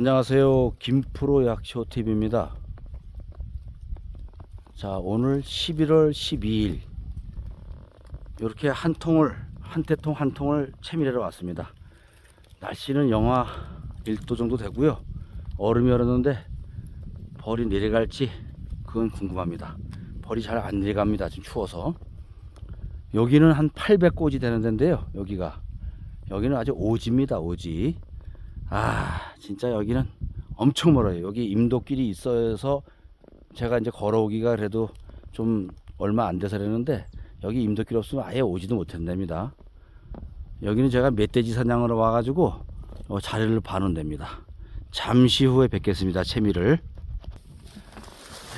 안녕하세요. 김프로 약초 TV입니다. 자, 오늘 11월 12일 이렇게 한 통을 한 대통 한 통을 채밀하러 왔습니다. 날씨는 영하 1도 정도 되고요. 얼음이 얼었는데 벌이 내려갈지 그건 궁금합니다. 벌이 잘 안 내려갑니다. 지금 추워서. 여기는 한 800고지 되는 데인데요. 여기가 여기는 아주 오지입니다. 오지. 아 진짜 여기는 엄청 멀어요. 여기 임도길이 있어서 제가 이제 걸어오기가 그래도 좀 얼마 안 돼서 그랬는데 여기 임도길 없으면 아예 오지도 못한답니다. 여기는 제가 멧돼지 사냥으로 와가지고 어, 자리를 봐놓은 데입니다. 잠시 후에 뵙겠습니다 채미를.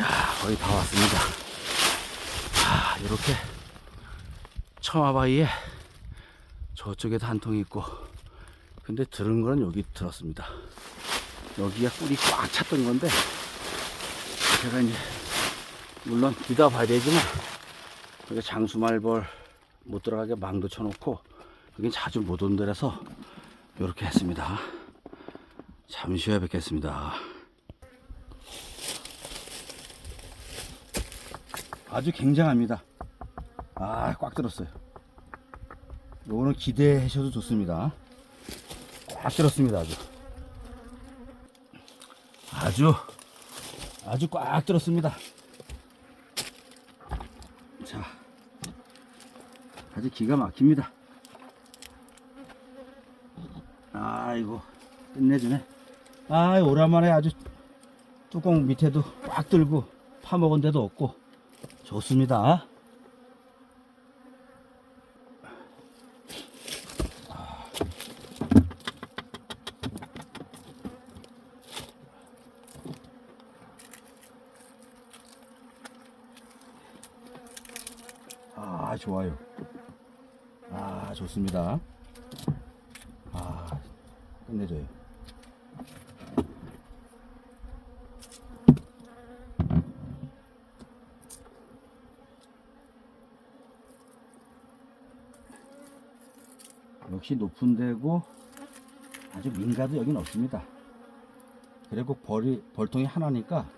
야 거의 다 왔습니다. 아 이렇게 처마바위에 저쪽에도 한 통이 있고 근데 들은 거는 여기 들었습니다. 여기가 꿀이 꽉 찼던 건데 제가 이제 물론 기다 봐야 되지만 여기 장수말벌 못 들어가게 망도 쳐놓고 여긴 자주 못온 데라서 이렇게 했습니다. 잠시 후에 뵙겠습니다. 아주 굉장합니다. 아, 꽉 들었어요. 요거는 기대하셔도 좋습니다. 꽉 들었습니다 아주. 아주 아주 꽉 들었습니다. 자 아주 기가 막힙니다. 아이고 끝내주네. 아 오랜만에 아주 뚜껑 밑에도 꽉 들고 파먹은 데도 없고 좋습니다 아 좋아요. 아 좋습니다. 아 끝내줘요. 역시 높은 데고 아주 민가도 여긴 없습니다. 그리고 벌이 벌통이 하나니까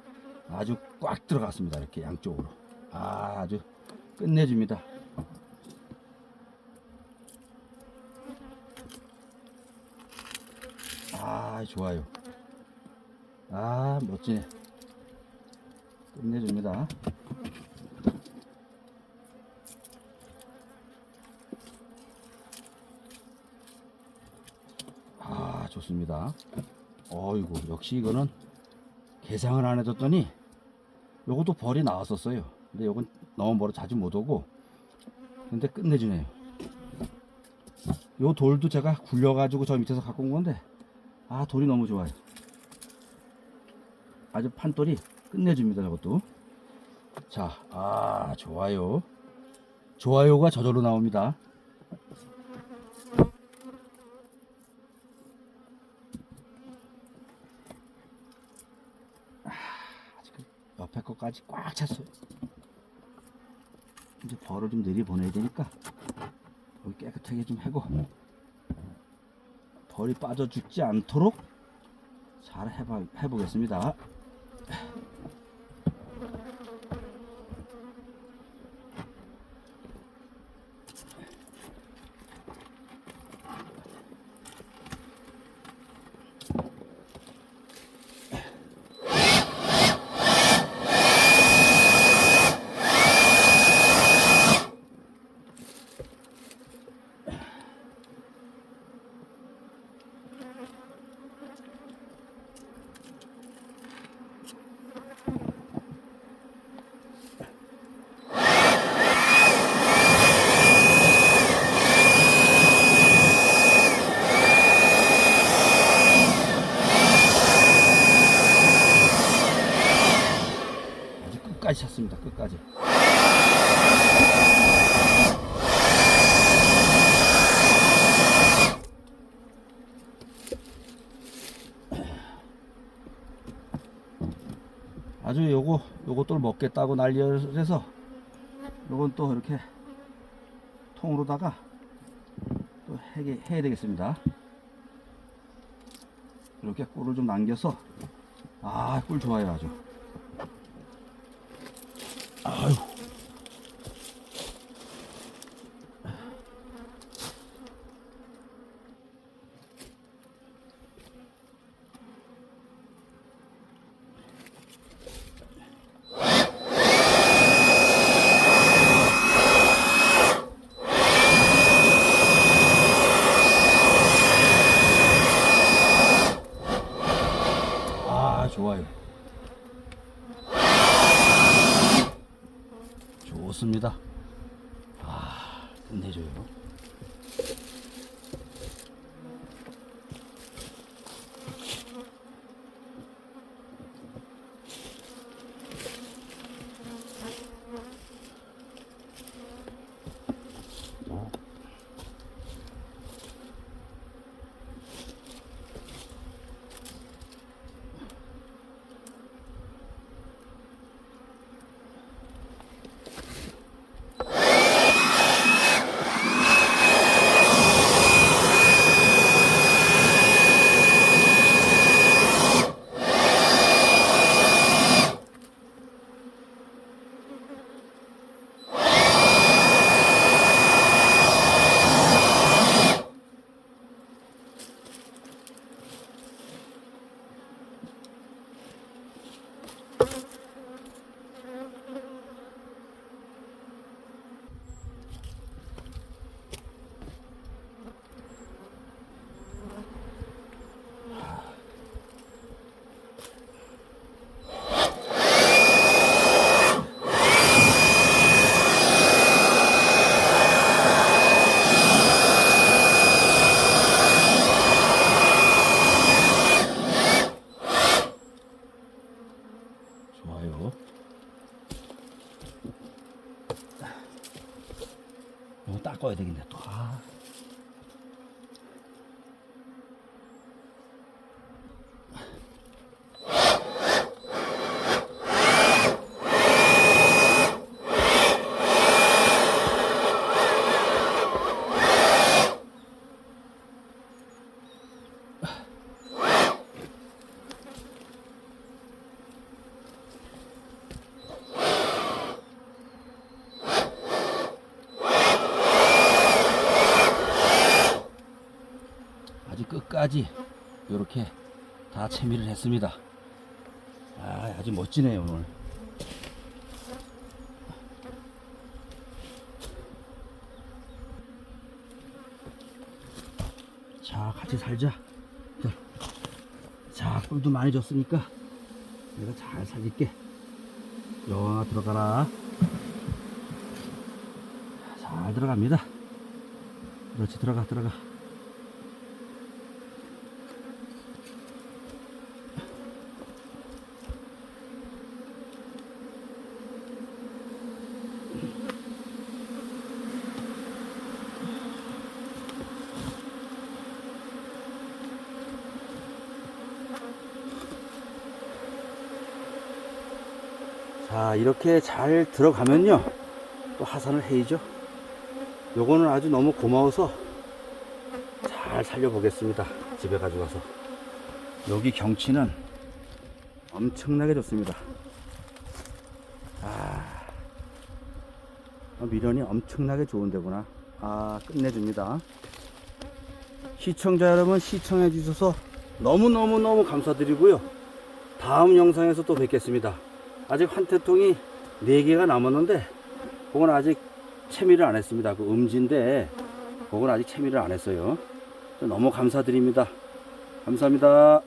아주 꽉 들어갔습니다. 이렇게 양쪽으로. 아, 아주 끝내줍니다. 아, 좋아요. 아, 멋지네. 끝내줍니다. 아, 좋습니다. 어이구, 역시 이거는 개상을 안 해뒀더니 요것도 벌이 나왔었어요. 근데 요건 너무 멀어 자주 못 오고 근데 끝내주네요 요 돌도 제가 굴려가지고 저 밑에서 갖고 온 건데 아 돌이 너무 좋아요. 아주 판돌이 끝내줍니다 저것도. 자아 좋아요. 좋아요가 저절로 나옵니다. 아, 옆에 거까지 꽉 찼어요. 이제 벌을 좀 내리 보내야 되니까 여기 깨끗하게 좀 해고 벌이 빠져 죽지 않도록 잘 해봐, 해보겠습니다. 아주 끝까지 찼습니다. 끝까지. 아주 요거 요것도 먹겠다고 난리를 해서 요건 또 이렇게 통으로다가 또 해게, 해야 되겠습니다. 이렇게 꿀을 좀 남겨서 아 꿀 좋아요 아주 아유 아 좋아요. 좋습니다. 아 끝내줘요 닦아야 되겠네 또 아. 아주 끝까지 이렇게 다 채미를 했습니다. 아, 아주 멋지네요 오늘. 자, 같이 살자. 자, 자, 꿀도 많이 줬으니까 내가 잘 살릴게. 영아 들어가라. 잘 들어갑니다. 그렇지 들어가 들어가. 자 이렇게 잘 들어가면요. 또 하산을 해야죠. 요거는 아주 너무 고마워서 잘 살려보겠습니다. 집에 가져가서. 여기 경치는 엄청나게 좋습니다. 아 미련이 엄청나게 좋은 데구나. 아 끝내줍니다. 시청자 여러분 시청해 주셔서 너무너무너무 감사드리고요. 다음 영상에서 또 뵙겠습니다 아직 환태통이 4개가 남았는데 그건 아직 채미를 안 했습니다. 그 음지인데 그건 아직 채미를 안 했어요. 너무 감사드립니다. 감사합니다.